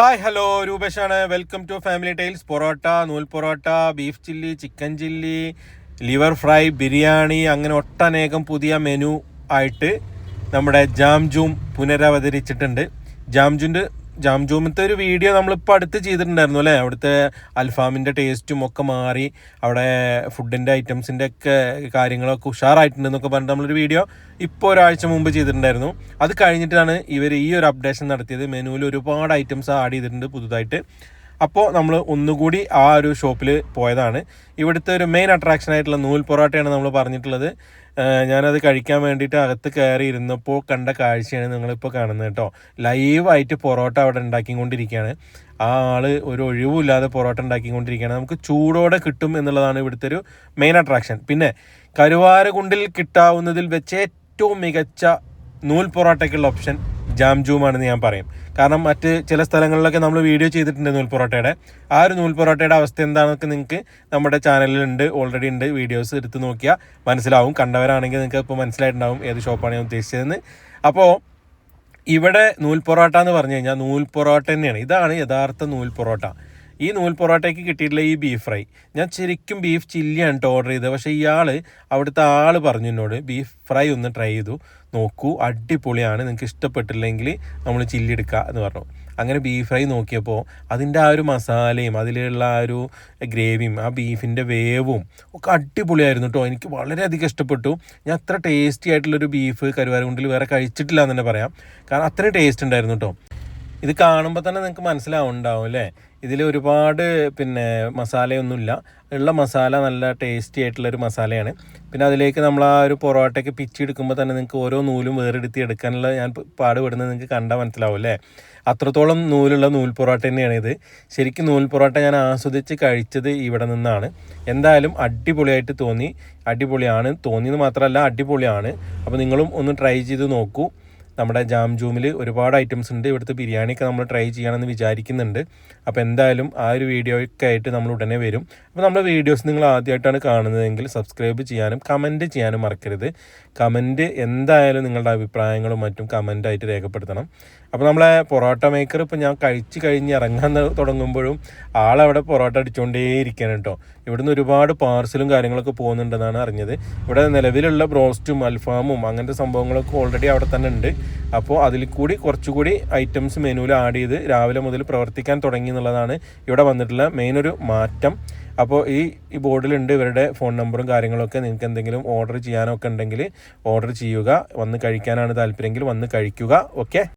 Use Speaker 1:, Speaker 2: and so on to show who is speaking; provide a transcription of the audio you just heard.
Speaker 1: Hi hello. രൂപേഷാണ്. Welcome to family tiles. Parotta നൂൽ parotta beef chilli chicken chilli liver fry biryani അങ്ങനെ ഒട്ടനേകം പുതിയ menu ആയിട്ട് നമ്മുടെ ജാംജൂം പുനരവതരിച്ചിട്ടുണ്ട്. ജാംജുന്റെ ജാംജൂമിന്റെ ഒരു വീഡിയോ നമ്മളിപ്പോൾ അടുത്ത് ചെയ്തിട്ടുണ്ടായിരുന്നു അല്ലേ? അവിടുത്തെ അൽഫാമിന്റെ ടേസ്റ്റും ഒക്കെ മാറി അവിടെ ഫുഡിന്റെ ഐറ്റംസിന്റെ ഒക്കെ കാര്യങ്ങളൊക്കെ ഉഷാറായിട്ടുണ്ടെന്നൊക്കെ പറഞ്ഞിട്ട് നമ്മളൊരു വീഡിയോ ഇപ്പോൾ ഒരാഴ്ച മുമ്പ് ചെയ്തിട്ടുണ്ടായിരുന്നു. അത് കഴിഞ്ഞിട്ടാണ് ഇവർ ഈ ഒരു അപ്ഡേഷൻ നടത്തിയത്. മെനുവിൽ ഒരുപാട് ഐറ്റംസ് ആഡ് ചെയ്തിട്ടുണ്ട് പുതുതായിട്ട്. അപ്പോൾ നമ്മൾ ഒന്നുകൂടി ആ ഒരു ഷോപ്പിൽ പോയതാണ്. ഇവിടുത്തെ ഒരു മെയിൻ അട്രാക്ഷൻ ആയിട്ടുള്ള നൂൽ പൊറോട്ടയാണ് നമ്മൾ പറഞ്ഞിട്ടുള്ളത്. ഞാനത് കഴിക്കാൻ വേണ്ടിയിട്ട് അകത്ത് കയറി ഇരുന്നപ്പോൾ കണ്ട കാഴ്ചയാണ് നിങ്ങളിപ്പോൾ കാണുന്നത് കേട്ടോ. ലൈവായിട്ട് പൊറോട്ട അവിടെ ഉണ്ടാക്കിക്കൊണ്ടിരിക്കുകയാണ് ആ ആൾ ഒരു ഒഴിവുമില്ലാതെ പൊറോട്ട ഉണ്ടാക്കിക്കൊണ്ടിരിക്കുകയാണ് നമുക്ക് ചൂടോടെ കിട്ടും എന്നുള്ളതാണ് ഇവിടുത്തെ ഒരു മെയിൻ അട്രാക്ഷൻ പിന്നെ കരുവാരകുണ്ടിൽ കിട്ടാവുന്നതിൽ വെച്ച് ഏറ്റവും മികച്ച നൂൽ പൊറോട്ടയ്ക്കുള്ള ഓപ്ഷൻ ജാംജൂമാണെന്ന് ഞാൻ പറയും. കാരണം മറ്റ് ചില സ്ഥലങ്ങളിലൊക്കെ നമ്മൾ വീഡിയോ ചെയ്തിട്ടുണ്ട് നൂൽ പൊറോട്ടയുടെ. ആ ഒരു നൂൽ പൊറോട്ടയുടെ അവസ്ഥ എന്താണെന്നൊക്കെ നിങ്ങൾക്ക് നമ്മുടെ ചാനലിലുണ്ട് ഓൾറെഡി ഉണ്ട്. വീഡിയോസ് എടുത്ത് നോക്കിയാൽ മനസ്സിലാവും. കണ്ടവരാണെങ്കിൽ നിങ്ങൾക്ക് ഇപ്പോൾ മനസ്സിലായിട്ടുണ്ടാവും ഏത് ഷോപ്പാണ് ഞാൻ ഉദ്ദേശിച്ചതെന്ന്. അപ്പോൾ ഇവിടെ നൂൽ പൊറോട്ട എന്ന് പറഞ്ഞു കഴിഞ്ഞാൽ നൂൽ പൊറോട്ട തന്നെയാണ്. ഇതാണ് യഥാർത്ഥ നൂൽ പൊറോട്ട. ഈ നൂൽ പൊറോട്ടയ്ക്ക് കിട്ടിയിട്ടുള്ള ഈ ബീഫ് ഫ്രൈ ഞാൻ ശരിക്കും ബീഫ് ചില്ലിയാണ് കേട്ടോ ഓർഡർ ചെയ്തത്. പക്ഷേ ഇയാൾ അവിടുത്തെ ആൾ പറഞ്ഞു എന്നോട് ബീഫ് ഫ്രൈ ഒന്ന് ട്രൈ ചെയ്തു. നോക്കൂ അടിപൊളിയാണ്. നിങ്ങൾക്ക് ഇഷ്ടപ്പെട്ടില്ലെങ്കിൽ നമ്മൾ ചില്ലി എടുക്കുക എന്ന് പറഞ്ഞു. അങ്ങനെ ബീഫ് ഫ്രൈ നോക്കിയപ്പോൾ അതിന്റെ ആ ഒരു മസാലയും അതിലുള്ള ആ ഒരു ഗ്രേവിയും ആ ബീഫിന്റെ വേവും ഒക്കെ അടിപൊളിയായിരുന്നു കേട്ടോ എനിക്ക് വളരെയധികം ഇഷ്ടപ്പെട്ടു. ഞാൻ അത്ര ടേസ്റ്റി ആയിട്ടുള്ളൊരു ബീഫ് കരുവാരകുണ്ടിൽ വേറെ കഴിച്ചിട്ടില്ല എന്ന് തന്നെ പറയാം. കാരണം അത്രയും ടേസ്റ്റ് ഉണ്ടായിരുന്നു കേട്ടോ ഇത് കാണുമ്പോൾ തന്നെ നിങ്ങൾക്ക് മനസ്സിലാവുണ്ടാവും അല്ലേ ഇതിൽ ഒരുപാട് പിന്നെ മസാലയൊന്നുമില്ല. ഉള്ള മസാല നല്ല ടേസ്റ്റി ആയിട്ടുള്ളൊരു മസാലയാണ്. പിന്നെ അതിലേക്ക് നമ്മൾ ആ ഒരു പൊറോട്ടയ്ക്ക് പിച്ചെടുക്കുമ്പോൾ തന്നെ നിങ്ങൾക്ക് ഓരോ നൂലും വേറെടുത്തി എടുക്കാനുള്ള ഞാൻ പാടുപെടുന്നത് നിങ്ങൾക്ക് കണ്ടാൽ മനസ്സിലാവും അല്ലേ അത്രത്തോളം നൂലുള്ള നൂൽ പൊറോട്ട തന്നെയാണ് ഇത് ശരിക്കും നൂൽ പൊറോട്ട ഞാൻ ആസ്വദിച്ച് കഴിച്ചത് ഇവിടെ നിന്നാണ്. എന്തായാലും അടിപൊളിയായിട്ട് തോന്നി. അടിപൊളിയാണ്. തോന്നിയെന്ന് മാത്രമല്ല അടിപൊളിയാണ്. അപ്പോൾ നിങ്ങളും ഒന്ന് ട്രൈ ചെയ്ത് നോക്കൂ. നമ്മുടെ ജാം ജൂമിൽ ഒരുപാട് ഐറ്റംസ് ഉണ്ട്. ഇവിടുത്തെ ബിരിയാണിയൊക്കെ നമ്മൾ ട്രൈ ചെയ്യണമെന്ന് വിചാരിക്കുന്നുണ്ട്. അപ്പോൾ എന്തായാലും ആ ഒരു വീഡിയോയൊക്കെ ആയിട്ട് നമ്മൾ ഉടനെ വരും. അപ്പോൾ നമ്മുടെ വീഡിയോസ് നിങ്ങൾ ആദ്യമായിട്ടാണ് കാണുന്നതെങ്കിൽ സബ്സ്ക്രൈബ് ചെയ്യാനും കമന്റ് ചെയ്യാനും മറക്കരുത്. കമന്റ് എന്തായാലും നിങ്ങളുടെ അഭിപ്രായങ്ങളും മറ്റും കമന്റായിട്ട് രേഖപ്പെടുത്തണം. അപ്പോൾ നമ്മളെ പൊറോട്ട മേക്കർ ഇപ്പോൾ ഞാൻ കഴിച്ച് കഴിഞ്ഞ് ഇറങ്ങാൻ തുടങ്ങുമ്പോഴും ആളവിടെ പൊറോട്ട അടിച്ചുകൊണ്ടേ ഇരിക്കുകയാണ് കേട്ടോ. ഇവിടുന്ന് ഒരുപാട് പാർസലും കാര്യങ്ങളൊക്കെ പോകുന്നുണ്ടെന്നാണ് അറിഞ്ഞത്. ഇവിടെ നിലവിലുള്ള ബ്രോസ്റ്റും അൽഫാമും അങ്ങനത്തെ സംഭവങ്ങളൊക്കെ ഓൾറെഡി അവിടെ തന്നെ ഉണ്ട്. അപ്പോൾ അതിൽ കൂടി കുറച്ചുകൂടി ഐറ്റംസ് മെനുവിൽ ആഡ് ചെയ്ത് രാവിലെ മുതൽ പ്രവർത്തിക്കാൻ തുടങ്ങി എന്നുള്ളതാണ് ഇവിടെ വന്നിട്ടുള്ള മെയിൻ ഒരു മാറ്റം. അപ്പോൾ ഈ ഈ ബോർഡിലുണ്ട് ഇവരുടെ ഫോൺ നമ്പറും കാര്യങ്ങളൊക്കെ. നിങ്ങൾക്ക് എന്തെങ്കിലും ഓർഡർ ചെയ്യാനൊക്കെ ഉണ്ടെങ്കിൽ ഓർഡർ ചെയ്യുക. വന്ന് കഴിക്കാനാണ് താല്പര്യമെങ്കിൽ വന്ന് കഴിക്കുക. ഓക്കെ